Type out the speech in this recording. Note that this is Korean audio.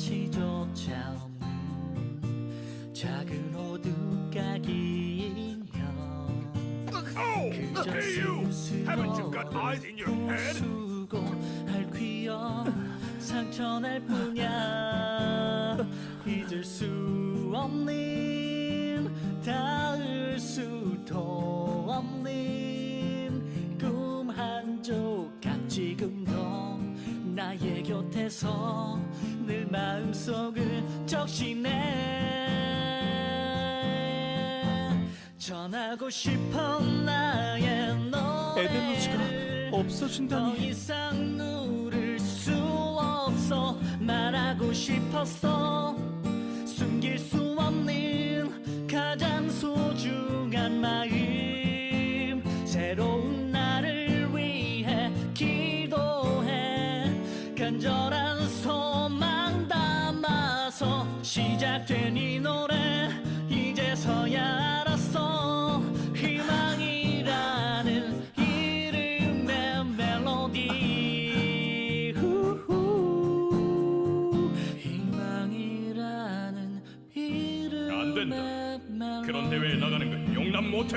빛이조차 없는 작은 호두까기이며 Oh, 그저? 수고 앓귀어 상처날 뿐이야 잊을 수 없는 곁에서 늘 마음속을 적시네. 전하고 싶어 나의 노래 에덴로즈가 더 없어진다니. 이상 누를 수 없어 말하고 싶었어. 숨길 수 시작된 이 노래 이제서야 알았어 희망이라는 이름의 멜로디 후후. 희망이라는 안 된다. 이름의 멜로디 그런 대회에 나가는 건 용납 못해.